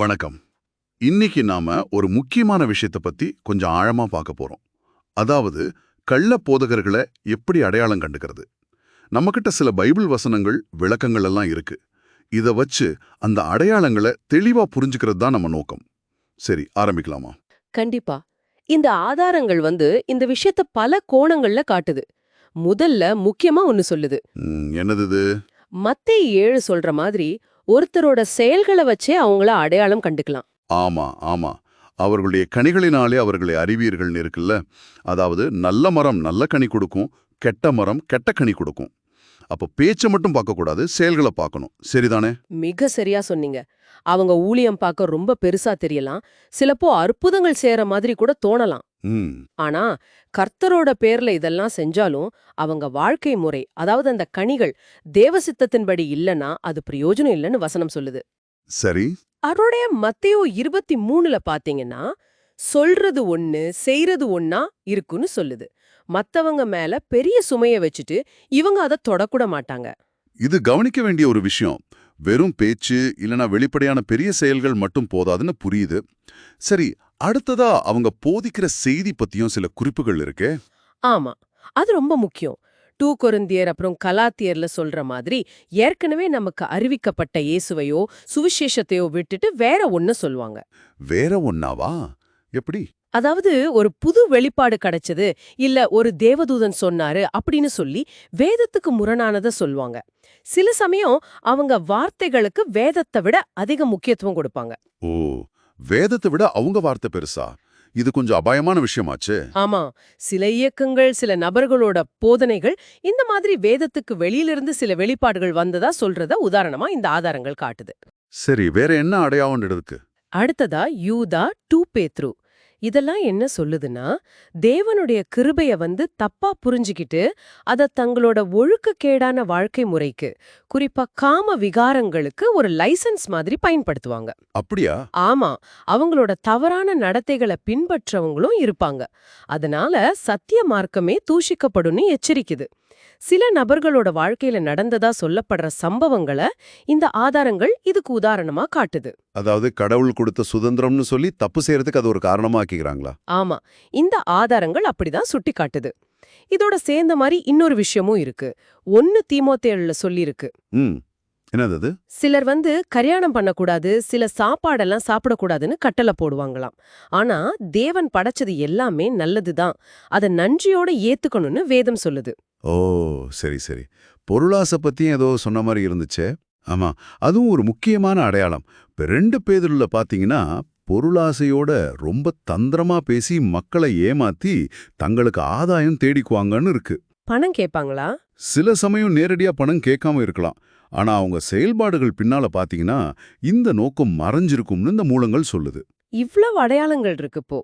வணக்கம். இன்னைக்கு நாம ஒரு முக்கியமான விஷயத்த பத்தி கொஞ்சம் ஆழமா பார்க்க போறோம். அதாவது கள்ள போதகர்களை எப்படி அடையாளம் கண்டுக்கிறது? நம்மகிட்ட சில பைபிள் வசனங்கள் விளக்கங்கள் எல்லாம் இருக்கு. இத வச்சு அந்த அடையாளங்களை தெளிவா புரிஞ்சுக்கிறது தான் நம்ம நோக்கம். சரி ஆரம்பிக்கலாமா? கண்டிப்பா. இந்த ஆதாரங்கள் வந்து இந்த விஷயத்த பல கோணங்கள்ல காட்டுது. முதல்ல முக்கியமா ஒன்னு சொல்லுது. என்னது மத்தேயு ஏழு சொல்ற மாதிரி ஒருத்தரோட செயல்களை வச்சே அவங்கள அடையாளம் கண்டுக்கலாம். ஆமா ஆமா. அவர்களுடைய கனிகளினாலே அவர்களை அறிவீர்கள்னு இருக்குல்ல? அதாவது நல்ல மரம் நல்ல கனி கொடுக்கும் கெட்ட மரம் கெட்ட கனி கொடுக்கும். அப்ப பேச்சை மட்டும் பார்க்கக்கூடாது செயல்களை பார்க்கணும். சரிதானே? மிக சரியா சொன்னீங்க. அவங்க ஊழியம் பார்க்க ரொம்ப பெருசா தெரியலாம். சிலப்போ அற்புதங்கள் செய்யற மாதிரி கூட தோணலாம். ஆனா கர்த்தரோட பேர்ல இதெல்லாம் செஞ்சாலும் அவங்க வாழ்க்கை முறை அதாவது அந்த கனிகள் தேவசித்தத்தின்படி இல்லனா அது பிரயோஜனம் இல்லைன்னு வசனம் சொல்லுது. சரி. அவருடைய மத்தேயு இருபத்தி மூணுல பாத்தீங்கன்னா சொல்றது ஒண்ணு செய்யறது ஒண்ணா இருக்குன்னு சொல்லுது. மத்தவங்க மேல பெரிய சுமைய வச்சுட்டு இவங்க அதை தொடக்கூட மாட்டாங்க. இது கவனிக்க வேண்டிய ஒரு விஷயம். வெறும் பேச்சு இல்லனா வெளிப்படையான பெரிய செயல்கள் மட்டும் போதாதுன்னு புரியுது. சரி அடுத்ததா அவங்க போதிக்கிற செய்தி பத்தியும் சில குறிப்புகள் இருக்கே? ஆமா. அது ரொம்ப முக்கியம். டூ கொரிந்தியர் அப்புறம் கலாத்தியர்ல சொல்ற மாதிரி ஏற்கனவே நமக்கு அறிவிக்கப்பட்ட இயேசுவையோ சுவிசேஷத்தையோ விட்டுட்டு வேற ஒண்ணு சொல்லுவாங்க. வேற ஒன்னாவா எப்படி? அதாவது ஒரு புது வெளிப்பாடு கிடைச்சது இல்ல ஒரு தேவதூதன் சொன்னாரு அப்படின்னு சொல்லி வேதத்துக்கு முரணானத சொல்லுவாங்க. சில சமயம் அவங்க வார்த்தைகளுக்கு வேதத்தை விட அதிக முக்கியத்துவம் கொடுப்பாங்க. ஓ வேதத்தை விட அவங்க வார்த்தை பெருசா? இது கொஞ்சம் அபாயமான விஷயமாச்சே. ஆமா. சில இயக்கங்கள் சில நபர்களோட போதனைகள் இந்த மாதிரி வேதத்துக்கு வெளியிலிருந்து சில வெளிப்பாடுகள் வந்ததா சொல்றத உதாரணமா இந்த ஆதாரங்கள் காட்டுது. சரி வேற என்ன அடையாளம் இருக்கு? அடுத்ததா யூதா டூ பேத்ரு. இதெல்லாம் என்ன சொல்லுதுன்னா தேவனுடைய கிருபைய வந்து தப்பா புரிஞ்சுக்கிட்டு அத தங்களோட ஒழுக்கக்கேடான வாழ்க்கை முறைக்கு குறிப்பா காம விகாரங்களுக்கு ஒரு லைசன்ஸ் மாதிரி பயன்படுத்துவாங்க. அப்படியா? ஆமா அவங்களோட தவறான நடத்தைகளை பின்பற்றவங்களும் இருப்பாங்க. அதனால சத்திய மார்க்கமே தூஷிக்கப்படும்னு எச்சரிக்குது. சில நபர்களோட வாழ்க்கையில நடந்ததா சொல்லப்படுற சம்பவங்களை இந்த ஆதாரங்கள் இதுக்கு உதாரணமா காட்டுது. அதாவது கடவுள் கொடுத்த சுதந்திரம்னு சொல்லி தப்பு செய்யறதுக்கு அது ஒரு காரணமா ஆக்கிக்கிறாங்களா ஆமா. இந்த ஆதாரங்கள் அப்படிதான் சுட்டி காட்டுது இதோட சேர்ந்த மாதிரி இன்னொரு விஷயமும் இருக்கு. ஒன்னு தீமோத்தேழுல சொல்லியிருக்கு. என்னது சிலர் வந்து கல்யாணம் பண்ணக்கூடாது சில சாப்பாடெல்லாம் சாப்பிடக்கூடாதுன்னு கட்டளை போடுவாங்களாம். ஆனா தேவன் படைச்சது எல்லாமே நல்லதுதான். அதை நன்றியோட ஏத்துக்கணும்னு வேதம் சொல்லுது. ஓ சரி சரி. பொருளாசை பத்தியும் ஏதோ சொன்ன மாதிரி இருந்துச்சே. ஆமா அதுவும் ஒரு முக்கியமான அடையாளம். இப்ப ரெண்டு பேதுல பாத்தீங்கன்னா பொருளாசையோட ரொம்ப தந்திரமா பேசி மக்களை ஏமாத்தி தங்களுக்கு ஆதாயம் தேடிக்குவாங்கன்னு இருக்கு. பணம் கேட்பாங்களா? சில சமயம் நேரடியா பணம் கேட்காம இருக்கலாம். ஆனா அவங்க செயல்பாடுகள் பின்னால பாத்தீங்கன்னா இந்த நோக்கம் மறைஞ்சிருக்கும்னு இந்த மூலங்கள் சொல்லுது. இவ்வளவு அடையாளங்கள் இருக்கு இப்போ.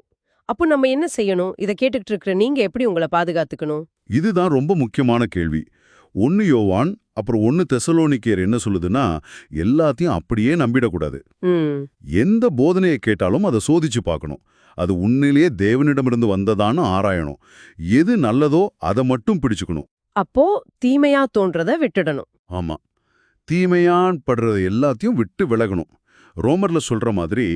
அப்போ நம்ம என்ன செய்யணும்? இதை கேட்டுக்கிட்டு இருக்கிற நீங்க எப்படி உங்களை பாதுகாத்துக்கணும்? இதுதான் ரொம்ப முக்கியமான கேள்வி. ஒன்னு யோவான் அப்புறம் ஒன்னு தெசலோனிக்கேர் என்ன சொல்லுதுன்னா எல்லாத்தையும் அப்படியே நம்பிடக்கூடாது. எந்த போதனையை கேட்டாலும் அதை சோதிச்சு பார்க்கணும். அது உண்மையிலேயே தேவனிடமிருந்து வந்ததான்னு ஆராயணும். எது நல்லதோ அதை மட்டும் பிடிச்சுக்கணும். அப்போ தீமையா தோன்றத விட்டுடணும். ஆமா. தீமையான் படுறது எல்லாத்தையும் விட்டு விலகணும். ரோமர்ல சொல்ற மாதிரி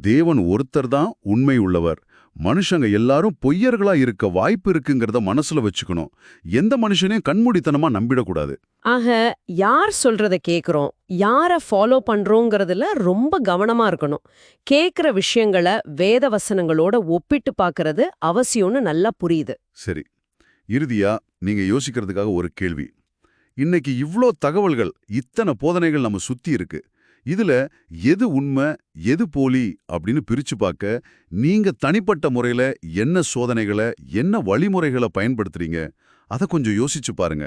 தேவன் ஒருத்தர் தான் உண்மை உள்ளவர். மனுஷங்க எல்லாரும் பொய்யர்களா இருக்க வாய்ப்பு இருக்குங்கிறத மனசுல வச்சுக்கணும். எந்த மனுஷனையும் கண்மூடித்தனமா நம்பிடக்கூடாது. ஆக யார் சொல்றத கேக்குறோம் யார ஃபாலோ பண்றோங்கிறதுல ரொம்ப கவனமா இருக்கணும். கேக்குற விஷயங்களை வேத வசனங்களோட ஒப்பிட்டு பார்க்கறது அவசியம்னு நல்லா புரியுது. சரி. இறுதியா நீங்க யோசிக்கிறதுக்காக ஒரு கேள்வி. இன்னைக்கு இவ்ளோ தகவல்கள் இத்தனை போதனைகள் நம்ம சுத்தி இருக்கு. இதுல எது உண்மை எது போலி அப்படின்னு பிரிச்சு பார்க்க நீங்க தனிப்பட்ட முறையில என்ன சோதனைகளை என்ன வழிமுறைகளை பயன்படுத்துறீங்க அதை கொஞ்சம் யோசிச்சு பாருங்க.